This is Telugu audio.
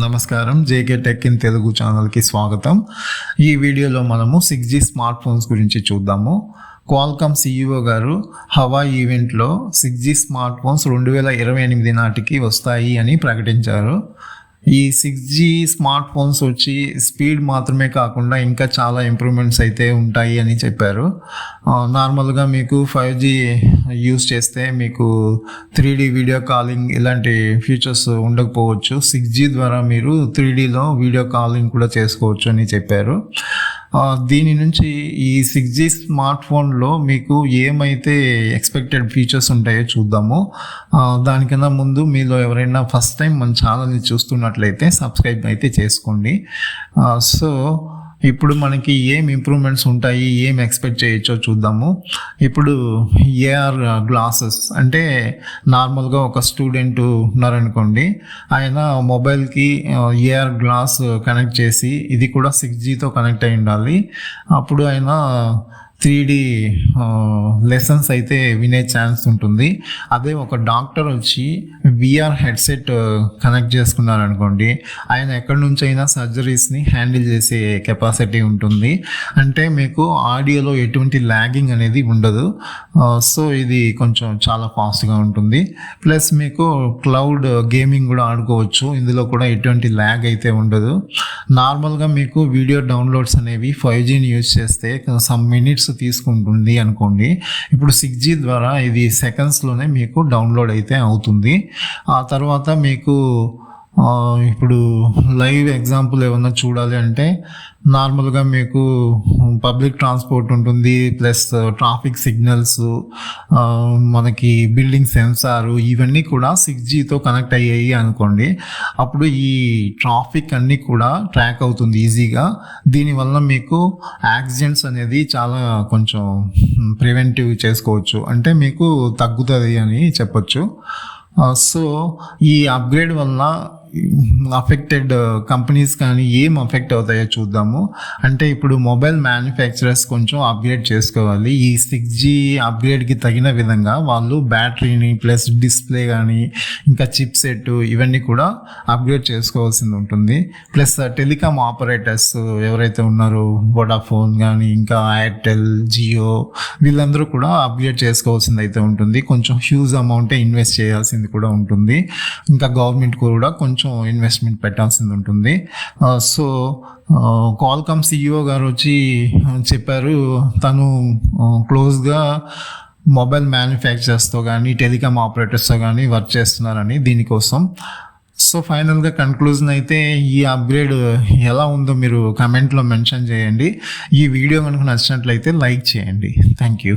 నమస్కారం. జేకే టెక్ ఇన్ తెలుగు ఛానల్కి స్వాగతం. ఈ వీడియోలో మనము సిక్స్ జీ స్మార్ట్ ఫోన్స్ గురించి చూద్దాము. క్వాల్కామ్ సీఈఓ గారు హవా ఈవెంట్లో సిక్స్ జీ స్మార్ట్ ఫోన్స్ రెండు వేల ఇరవై ఎనిమిది నాటికి వస్తాయి అని ప్రకటించారు. ఈ సిక్స్ జీ స్మార్ట్ ఫోన్స్ వచ్చి స్పీడ్ మాత్రమే కాకుండా ఇంకా చాలా ఇంప్రూవ్మెంట్స్ అయితే ఉంటాయి అని చెప్పారు. నార్మల్గా మీకు ఫైవ్ జీ యూస్ చేస్తే మీకు త్రీ డీ వీడియో కాలింగ్ ఇలాంటి ఫీచర్స్ ఉండకపోవచ్చు. సిక్స్ జీ ద్వారా మీరు త్రీ డీలో వీడియో కాలింగ్ కూడా చేసుకోవచ్చు అని చెప్పారు. దీని నుంచి ఈ సిక్స్ జీ స్మార్ట్ ఫోన్లో మీకు ఏమైతే ఎక్స్పెక్టెడ్ ఫీచర్స్ ఉంటాయో చూద్దాము. దానికన్నా ముందు మీలో ఎవరైనా ఫస్ట్ టైం మన ఛానల్ని చూస్తున్నట్లయితే సబ్స్క్రైబ్ అయితే చేసుకోండి. సో ఇప్పుడు మనకి ఏం ఇంప్రూవ్మెంట్స్ ఉంటాయి ఏం ఎక్స్పెక్ట్ చేయొచ్చో చూద్దాము. ఇప్పుడు ఏఆర్ గ్లాసెస్ అంటే నార్మల్గా ఒక స్టూడెంట్ ఉన్నారనుకోండి ఆయన మొబైల్కి ఏఆర్ గ్లాస్ కనెక్ట్ చేసి ఇది కూడా సిక్స్ జీతో కనెక్ట్ అయి ఉండాలి. అప్పుడు ఆయన త్రీ డి లెసన్స్ అయితే వినే ఛాన్స్ ఉంటుంది. అదే ఒక డాక్టర్ వచ్చి విఆర్ హెడ్సెట్ కనెక్ట్ చేసుకున్నారనుకోండి ఆయన ఎక్కడి నుంచి అయినా సర్జరీస్ని హ్యాండిల్ చేసే కెపాసిటీ ఉంటుంది. అంటే మీకు ఆడియోలో ఎటువంటి ల్యాగింగ్ అనేది ఉండదు. సో ఇది కొంచెం చాలా ఫాస్ట్గా ఉంటుంది. ప్లస్ మీకు క్లౌడ్ గేమింగ్ కూడా ఆడుకోవచ్చు. ఇందులో కూడా ఎటువంటి ల్యాగ్ అయితే ఉండదు. నార్మల్గా మీకు వీడియో డౌన్లోడ్స్ అనేవి ఫైవ్ జీని యూజ్ చేస్తే సమ్ మినిట్స్ తీసుకుంటుంది అనుకోండి. ఇప్పుడు సిక్స్ జీ ద్వారా ఇది సెకండ్స్లోనే మీకు డౌన్లోడ్ అయితే అవుతుంది. ఆ తర్వాత మీకు ఇప్పుడు లైవ్ ఎగ్జాంపుల్ ఏమన్నా చూడాలి అంటే నార్మల్గా మీకు పబ్లిక్ ట్రాన్స్పోర్ట్ ఉంటుంది ప్లస్ ట్రాఫిక్ సిగ్నల్స్ మనకి బిల్డింగ్ సెన్సారు ఇవన్నీ కూడా సిక్స్ జీతో కనెక్ట్ అయ్యాయి అనుకోండి అప్పుడు ఈ ట్రాఫిక్ అన్నీ కూడా ట్రాక్ అవుతుంది ఈజీగా. దీనివల్ల మీకు యాక్సిడెంట్స్ అనేది చాలా కొంచెం ప్రివెంటివ్ చేసుకోవచ్చు. అంటే మీకు తగ్గుతుంది అని చెప్పొచ్చు. సో ఈ అప్గ్రేడ్ వల్ల అఫెక్టెడ్ కంపెనీస్ uh, కానీ ఏం అఫెక్ట్ అవుతాయో చూద్దాము. అంటే ఇప్పుడు మొబైల్ మ్యానుఫ్యాక్చరర్స్ కొంచెం అప్గ్రేడ్ చేసుకోవాలి. ఈ సిక్స్ జీ అప్గ్రేడ్కి తగిన విధంగా వాళ్ళు బ్యాటరీని ప్లస్ డిస్ప్లే కానీ ఇంకా చిప్ సెట్ ఇవన్నీ కూడా అప్గ్రేడ్ చేసుకోవాల్సింది ఉంటుంది. ప్లస్ టెలికామ్ ఆపరేటర్స్ ఎవరైతే ఉన్నారో వోడాఫోన్ కానీ ఇంకా ఎయిర్టెల్ జియో వీళ్ళందరూ కూడా అప్గ్రేడ్ చేసుకోవాల్సింది అయితే ఉంటుంది. కొంచెం హ్యూజ్ అమౌంటే ఇన్వెస్ట్ చేయాల్సింది కూడా ఉంటుంది. ఇంకా గవర్నమెంట్ కూడా కొంచెం కొంచెం ఇన్వెస్ట్మెంట్ పెట్టాల్సింది ఉంటుంది. సో కాల్కామ్ సిఇఓ గారు వచ్చి చెప్పారు తను క్లోజ్గా మొబైల్ మ్యానుఫ్యాక్చరర్స్తో కానీ టెలికామ్ ఆపరేటర్స్తో కానీ వర్క్ చేస్తున్నారని దీనికోసం. సో ఫైనల్గా కన్క్లూజన్ అయితే ఈ అప్గ్రేడ్ ఎలా ఉందో మీరు కమెంట్లో మెన్షన్ చేయండి. ఈ వీడియో కనుక నచ్చినట్లయితే లైక్ చేయండి. Thank you